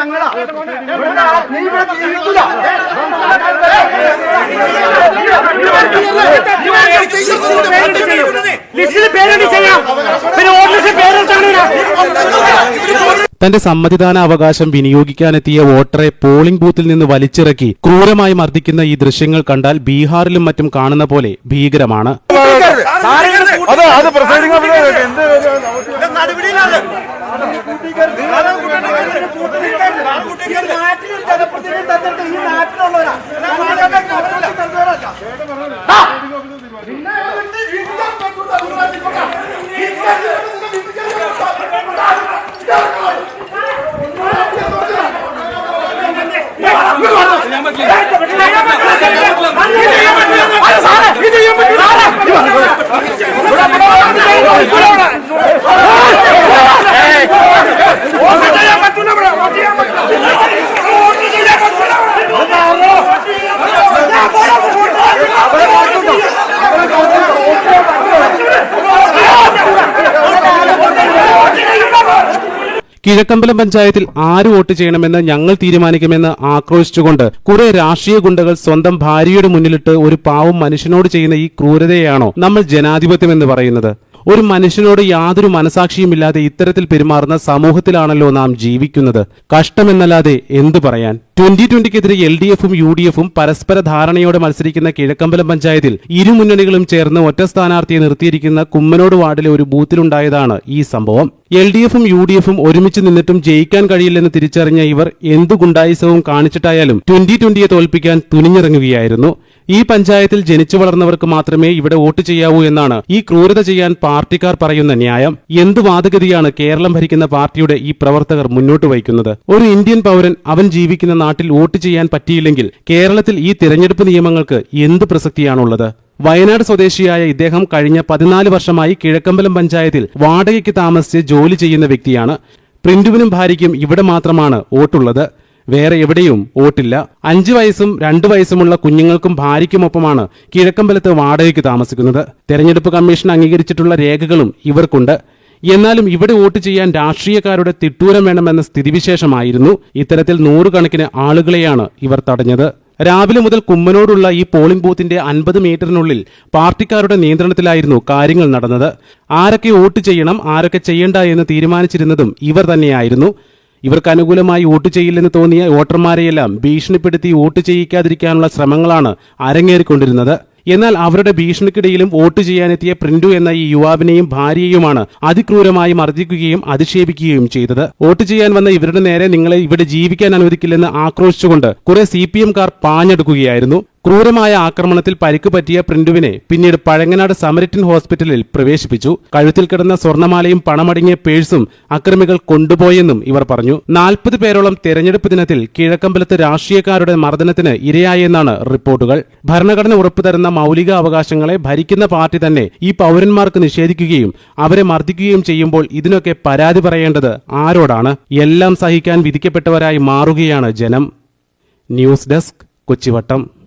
ഞങ്ങളാ നീ ഇവിടെ ജീവിക്കില്ല ലിസ്റ്റിൽ പേരെഴുതി ചെയ്യാം പിന്നെ ഓർഡിനൻസിൽ പേരെടുത്താണ് തന്റെ സമ്മതിദാന അവകാശം വിനിയോഗിക്കാനെത്തിയ വോട്ടറെ പോളിംഗ് ബൂത്തിൽ നിന്ന് വലിച്ചിറക്കി ക്രൂരമായി മർദ്ദിക്കുന്ന ഈ ദൃശ്യങ്ങൾ കണ്ടാൽ ബീഹാറിലും മറ്റും കാണുന്ന പോലെ ഭീകരമാണ് അത് അത് പ്രസൈഡിംഗ് ഓഫീസർ എന്ത് കിഴക്കമ്പലം പഞ്ചായത്തിൽ ആര് വോട്ട് ചെയ്യണമെന്ന് ഞങ്ങൾ തീരുമാനിക്കുമെന്ന് ആക്രോശിച്ചുകൊണ്ട് കുറെ രാഷ്ട്രീയ ഗുണ്ടകൾ സ്വന്തം ഭാര്യയുടെ മുന്നിലിട്ട് ഒരു പാവം മനുഷ്യനോട് ചെയ്യുന്ന ഈ ക്രൂരതയാണോ നമ്മൾ ജനാധിപത്യം എന്ന് പറയുന്നത്? ഒരു മനുഷ്യനോട് യാതൊരു മനസാക്ഷിയുമില്ലാതെ ഇത്തരത്തിൽ പെരുമാറുന്ന സമൂഹത്തിലാണല്ലോ നാം ജീവിക്കുന്നത്. കഷ്ടമെന്നല്ലാതെ എന്തു പറയാൻ? ട്വന്റി ട്വന്റിക്കെതിരെ എൽ ഡി എഫും യു ഡി എഫും പരസ്പര ധാരണയോടെ മത്സരിക്കുന്ന കിഴക്കമ്പലം പഞ്ചായത്തിൽ ഇരു മുന്നണികളും ചേർന്ന് ഒറ്റ സ്ഥാനാർത്ഥിയെ നിർത്തിയിരിക്കുന്ന കുമ്മനോട് വാർഡിലെ ഒരു ബൂത്തിലുണ്ടായതാണ് ഈ സംഭവം. എൽ ഡി എഫും യു ഡി എഫും ഒരുമിച്ച് നിന്നിട്ടും ജയിക്കാൻ കഴിയില്ലെന്ന് തിരിച്ചറിഞ്ഞ ഇവർ എന്തു ഗുണ്ടായുസവും കാണിച്ചിട്ടായാലും ട്വന്റി ട്വന്റിയെ തോൽപ്പിക്കാൻ തുനിഞ്ഞിറങ്ങുകയായിരുന്നു. ഈ പഞ്ചായത്തിൽ ജനിച്ചു വളർന്നവർക്ക് മാത്രമേ ഇവിടെ വോട്ട് ചെയ്യാവൂ എന്നാണ് ഈ ക്രൂരത ചെയ്യാൻ പാർട്ടിക്കാർ പറയുന്ന ന്യായം. എന്ത് വാദഗതിയാണ് കേരളം ഭരിക്കുന്ന പാർട്ടിയുടെ ഈ പ്രവർത്തകർ മുന്നോട്ട് വയ്ക്കുന്നത്? ഒരു ഇന്ത്യൻ പൗരൻ അവൻ ജീവിക്കുന്ന നാട്ടിൽ വോട്ട് ചെയ്യാൻ പറ്റിയില്ലെങ്കിൽ കേരളത്തിൽ ഈ തിരഞ്ഞെടുപ്പ് നിയമങ്ങൾക്ക് എന്ത് പ്രസക്തിയാണുള്ളത്? വയനാട് സ്വദേശിയായ ഇദ്ദേഹം കഴിഞ്ഞ പതിനാല് വർഷമായി കിഴക്കമ്പലം പഞ്ചായത്തിൽ വാടകയ്ക്ക് താമസിച്ച് ജോലി ചെയ്യുന്ന വ്യക്തിയാണ്. പ്രിന്റുവിനും ഭാര്യയ്ക്കും ഇവിടെ മാത്രമാണ് വോട്ടുള്ളത്. വേറെ എവിടെയും വോട്ടില്ല. അഞ്ചു വയസ്സും രണ്ടു വയസ്സുമുള്ള കുഞ്ഞുങ്ങൾക്കും ഭാര്യയ്ക്കുമൊപ്പമാണ് കിഴക്കമ്പലത്ത് വാടകയ്ക്ക് താമസിക്കുന്നത്. തെരഞ്ഞെടുപ്പ് കമ്മീഷൻ അംഗീകരിച്ചിട്ടുള്ള രേഖകളും ഇവർക്കുണ്ട്. എന്നാലും ഇവിടെ വോട്ട് ചെയ്യാൻ രാഷ്ട്രീയക്കാരുടെ തിട്ടൂരം വേണമെന്ന സ്ഥിതിവിശേഷമായിരുന്നു. ഇത്തരത്തിൽ നൂറുകണക്കിന് ആളുകളെയാണ് ഇവർ തടഞ്ഞത്. രാവിലെ മുതൽ കുമ്മനോടുള്ള ഈ പോളിംഗ് ബൂത്തിന്റെ അൻപത് മീറ്ററിനുള്ളിൽ പാർട്ടിക്കാരുടെ നിയന്ത്രണത്തിലായിരുന്നു കാര്യങ്ങൾ നടന്നത്. ആരൊക്കെ വോട്ട് ചെയ്യണം ആരൊക്കെ ചെയ്യണ്ട എന്ന് തീരുമാനിച്ചിരുന്നതും ഇവർ തന്നെയായിരുന്നു. ഇവർക്ക് അനുകൂലമായി വോട്ട് ചെയ്യില്ലെന്ന് തോന്നിയ വോട്ടർമാരെയെല്ലാം ഭീഷണിപ്പെടുത്തി വോട്ട് ചെയ്യിക്കാതിരിക്കാനുള്ള ശ്രമങ്ങളാണ് അരങ്ങേറിക്കൊണ്ടിരുന്നത്. എന്നാൽ അവരുടെ ഭീഷണിക്കിടയിലും വോട്ട് ചെയ്യാനെത്തിയ പ്രിന്റു എന്ന ഈ യുവാവിനെയും ഭാര്യയുമാണ് അതിക്രൂരമായി മർദ്ദിക്കുകയും അധിക്ഷേപിക്കുകയും ചെയ്തത്. വോട്ട് ചെയ്യാൻ വന്ന ഇവരുടെ നേരെ നിങ്ങളെ ഇവിടെ ജീവിക്കാൻ അനുവദിക്കില്ലെന്ന് ആക്രോശിച്ചുകൊണ്ട് കുറെ സി പി എംകാർ പാഞ്ഞെടുക്കുകയായിരുന്നു. ക്രൂരമായ ആക്രമണത്തിൽ പരിക്ക് പറ്റിയ പ്രിന്റുവിനെ പിന്നീട് പഴങ്ങനാട് സമരറ്റിൻ ഹോസ്പിറ്റലിൽ പ്രവേശിപ്പിച്ചു. കഴുത്തിൽ കിടന്ന സ്വർണമാലയും പണമടങ്ങിയ പേഴ്സും അക്രമികൾ കൊണ്ടുപോയെന്നും ഇവർ പറഞ്ഞു. നാൽപ്പത് പേരോളം തെരഞ്ഞെടുപ്പ് ദിനത്തിൽ കിഴക്കമ്പലത്ത് രാഷ്ട്രീയക്കാരുടെ മർദ്ദനത്തിന് ഇരയായെന്നാണ് റിപ്പോർട്ടുകൾ. ഭരണഘടന ഉറപ്പു തരുന്ന മൗലിക അവകാശങ്ങളെ ഭരിക്കുന്ന പാർട്ടി തന്നെ ഈ പൗരന്മാർക്ക് നിഷേധിക്കുകയും അവരെ മർദ്ദിക്കുകയും ചെയ്യുമ്പോൾ ഇതിനൊക്കെ പരാതി പറയേണ്ടത് ആരോടാണ്? എല്ലാം സഹിക്കാൻ വിധിക്കപ്പെട്ടവരായി മാറുകയാണ് ജനം. News desk Kochivattam.